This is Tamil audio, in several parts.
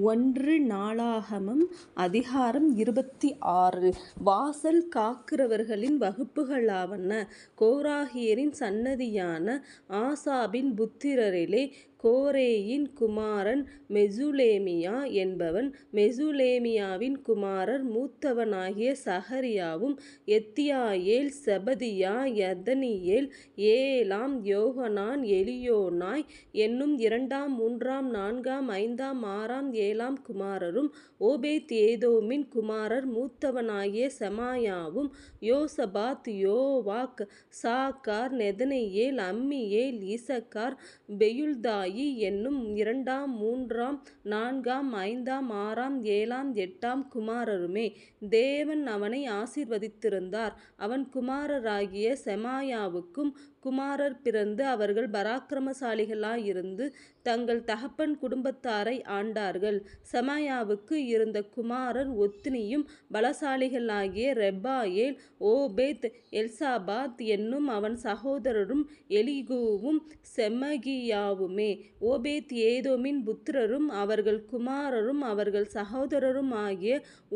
ஒன்று நாளாகமம் அதிகாரம் இருபத்தி ஆறு. வாசல் காக்கிறவர்களின் வகுப்புகளாவன. கோராகியரின் சன்னதியான ஆசாபின் புத்திரரிலே கோரேயின் குமாரன் மெசுலேமியா என்பவன். மெசுலேமியாவின் குமாரர் மூத்தவனாகிய சஹரியாவும் எத்தியாயேல் செபதியா யதனியேல் ஏலாம் யோகனான் எலியோனாய் என்னும் இரண்டாம் மூன்றாம் நான்காம் ஐந்தாம் ஆறாம் ஏழாம் குமாரரும் ஓபேத் ஏதோமின் குமாரர் மூத்தவனாகிய செமாயாவும் யோசபாத் யோவாக் சாக்கார் நெதனையேல் அம்மியேல் ஈசக்கார் பெயுல்தாயி என்னும் இரண்டாம் மூன்றாம் நான்காம் ஐந்தாம் ஆறாம் ஏழாம் எட்டாம் குமாரருமே தேவன் அவனை ஆசீர்வதித்திருந்தார். அவன் குமாரராகிய செமாயாவுக்கும் குமாரர் பிறந்து அவர்கள் பராக்கிரமசாலிகளாயிருந்து தங்கள் தகப்பன் குடும்பத்தாரை ஆண்டார்கள். செமாயாவுக்கு இருந்த குமாரர் ஒத்னியும் பலசாலிகளாகிய ரெப்பாயேல் ஓபேத் எல்சாபாத் என்னும் அவன் சகோதரரும் எலிகூவும் செமகியாவுமே. ஓபேத் ஏதோமின் புத்திரரும் அவர்கள் குமாரரும் அவர்கள் சகோதரரும் ஆகிய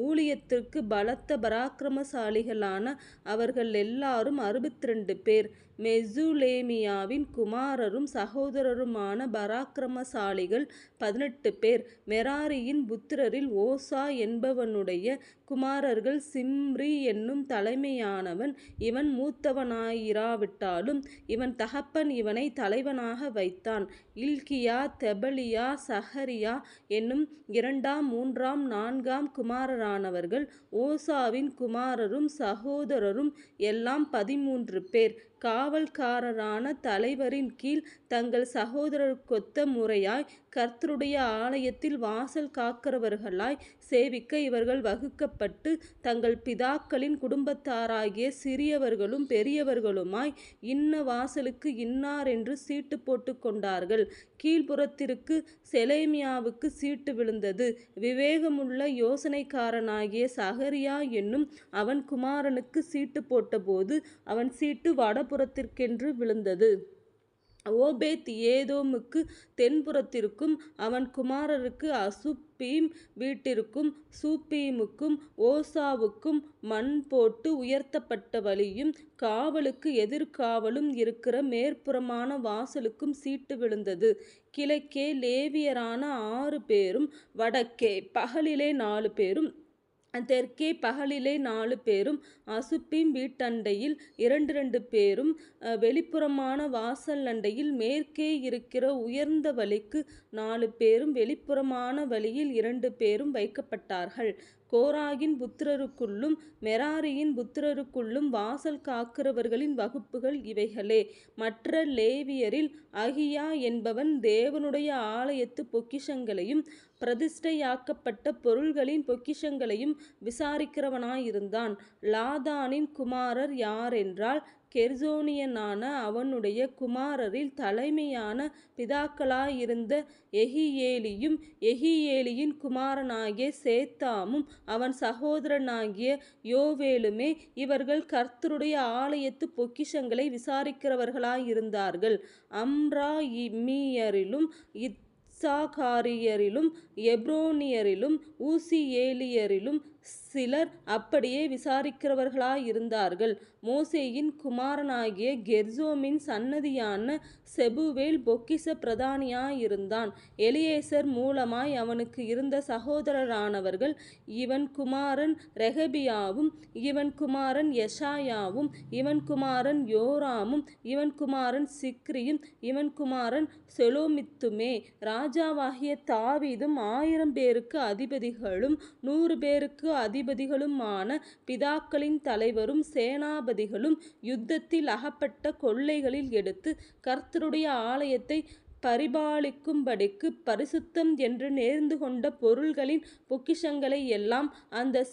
ஊழியத்திற்கு பலத்த பராக்கிரமசாலிகளான அவர்கள் எல்லாரும் அறுபத்திரண்டு பேர். மெசுலேமியாவின் குமாரரும் சகோதரருமான பராக்கிரமசாலிகள் பதினெட்டு பேர். மெராரியின் புத்திரரில் ஓசா என்பவனுடைய குமாரர்கள் சிம்ரி என்னும் தலைமையானவன். இவன் மூத்தவனாயிராவிட்டாலும் இவன் தகப்பன் இவனை தலைவனாக வைத்தான். இல்கியா தெபலியா சஹரியா என்னும் இரண்டாம் மூன்றாம் நான்காம் குமாரரானவர்கள் ஓசாவின் குமாரரும் சகோதரரும் எல்லாம் பதிமூன்று பேர். காவல்காரரான தலைவரின் கீழ் தங்கள் சகோதரருக்கொத்த முறையாய் கர்த்தருடைய ஆலயத்தில் வாசல் காக்கிறவர்களாய் சேவிக்க இவர்கள் வகுக்கப்பட்டு தங்கள் பிதாக்களின் குடும்பத்தாராகிய சிறியவர்களும் பெரியவர்களுமாய் இன்ன வாசலுக்கு இன்னார் என்று சீட்டு போட்டு கொண்டார்கள். கீழ்ப்புறத்திற்கு செலேமியாவுக்கு சீட்டு விழுந்தது. விவேகமுள்ள யோசனைக்காரனாகிய சகரியா என்னும் அவன் குமாரனுக்கு சீட்டு போட்டபோது அவன் சீட்டு வட வலப்புறத்திற்கென்று விழுந்தது. ஓபேத் ஏதோமுக்கு தென்புறத்திற்கும் அவன் குமாரருக்கு அசுப்பீம் வீட்டிற்கும் சூப்பீமுக்கும் ஓசாவுக்கும் மண் போட்டு உயர்த்தப்பட்ட வழியும் காவலுக்கு எதிர்காவலும் இருக்கிற மேற்புறமான வாசலுக்கும் சீட்டு விழுந்தது. கிழக்கே லேவியரான ஆறு பேரும் வடக்கே பகலிலே நாலு பேரும் தெற்கே பகலிலே நாலு பேரும் அசுப்பீம் வீட்டண்டையில் இரண்டு பேரும் வெளிப்புறமான வாசல் அண்டையில் மேற்கே இருக்கிற உயர்ந்த வழிக்கு நாலு பேரும் வெளிப்புறமான வழியில் இரண்டு பேரும் வைக்கப்பட்டார்கள். கோராகின் புத்திரருக்குள்ளும் மெராரியின் புத்திரருக்குள்ளும் வாசல் காக்கிறவர்களின் வகுப்புகள் இவைகளே. மற்ற லேவியரில் அகியா என்பவன் தேவனுடைய ஆலயத்து பொக்கிஷங்களையும் பிரதிஷ்டையாக்கப்பட்ட பொருள்களின் பொக்கிஷங்களையும் விசாரிக்கிறவனாயிருந்தான். லாதானின் குமாரர் யாரென்றால் கெர்சோனியனான அவனுடைய குமாரரில் தலைமையான பிதாக்களாயிருந்த எஹியேலியும் எஹியேலியின் குமாரனாகிய சேத்தாமும் அவன் சகோதரனாகிய யோவேலுமே இவர்கள் கர்த்தருடைய ஆலயத்து பொக்கிஷங்களை விசாரிக்கிறவர்களாயிருந்தார்கள். அம்ரா இம்மியரிலும் இத் சாகாரியரிலும் எப்ரோனியரிலும் ஊசியேலியரிலும் சிலர் அப்படியே விசாரிக்கிறவர்களாயிருந்தார்கள். மோசேயின் குமாரனாகிய கெர்சோமின் சன்னதியான செபுவேல் பொக்கிஷ பிரதானியாயிருந்தான். எலியேசர் மூலமாய் அவனுக்கு இருந்த சகோதரரானவர்கள் இவன் குமாரன் ரெகபியாவும் இவன் குமாரன் யஷாயாவும் இவன் குமாரன் யோராமும் இவன் குமாரன் சிக்ரியும் இவன் குமாரன் செலோமித்துமே. ராஜாவாகிய தாவீதும் ஆயிரம் பேருக்கு அதிபதிகளும் நூறு பேருக்கு அதிபதிகளுமான பிதாக்களின் தலைவரும் சேனாபதிகளும் யுத்தத்தில் அகப்பட்ட கொள்ளைகளில் எடுத்து கர்த்தருடைய ஆலயத்தை பரிபாலிக்கும்படிக்கு பரிசுத்தம் என்று நேர்ந்து கொண்ட பொருள்களின் பொக்கிஷங்களை எல்லாம் அந்த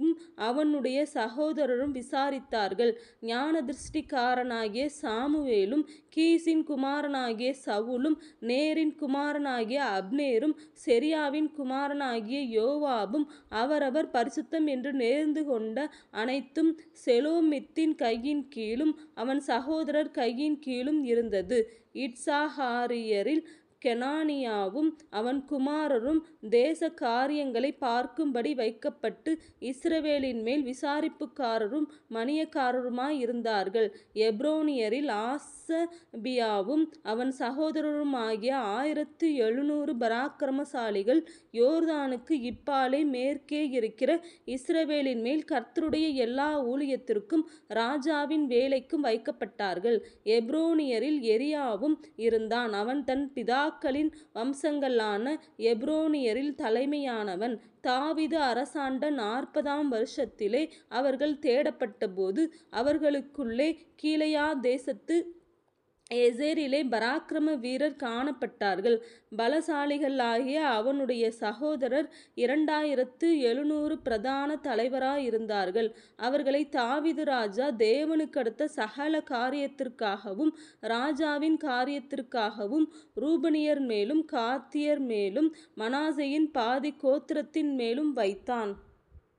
சேலோமித்துக்கும் அவனுடைய சகோதரரும் விசாரித்தார்கள். ஞான திருஷ்டிக்காரனாகிய சாமுவேலும் கீசின் குமாரனாகிய சவுலும் நேரின் குமாரனாகிய அப்னேரும் செரியாவின் குமாரனாகிய யோவாபும் அவரவர் பரிசுத்தம் என்று நேர்ந்து கொண்ட அனைத்தும் செலோமித்தின் கையின் கீழும் அவன் சகோதரர் கையின் கீழும் இருந்தது. இட்சாஹாரியரில் கெனானியாவும் அவன் குமாரரும் தேச காரியங்களைப் பார்க்கும்படி வைக்கப்பட்டு இஸ்ரவேலின் மேல் விசாரிப்புக்காரரும் மணியக்காரருமாயிருந்தார்கள். எப்ரோனியரில் ஆசபியாவும் அவன் சகோதரருமாகிய ஆயிரத்து எழுநூறு பராக்கிரமசாலிகள் யோர்தானுக்கு இப்பாலே மேற்கே இருக்கிற இஸ்ரவேலின் மேல் கர்த்தருடைய எல்லா ஊழியத்திற்கும் ராஜாவின் வேலைக்கும் வைக்கப்பட்டார்கள். எப்ரோனியரில் எரியாவும் இருந்தான் அவன் தன் பிதா ராக்களின் வம்சங்களான எப்ரோனியரில் தலைமையானவன். தாவீது அரசாண்ட நாற்பதாம் வருஷத்திலே அவர்கள் தேடப்பட்டபோது அவர்களுக்குள்ளே கீழையா தேசத்து எசேரிலே பராக்கிரம வீரர் காணப்பட்டார்கள். பலசாலிகளாகிய அவனுடைய சகோதரர் இரண்டாயிரத்து எழுநூறு பிரதான தலைவராயிருந்தார்கள். அவர்களை தாவிது ராஜா தேவனுக்கடுத்த சகல காரியத்திற்காகவும் ராஜாவின் காரியத்திற்காகவும் ரூபணியர் மேலும் கார்த்தியர் மேலும் மனாசையின் பாதி கோத்திரத்தின் மேலும் வைத்தான்.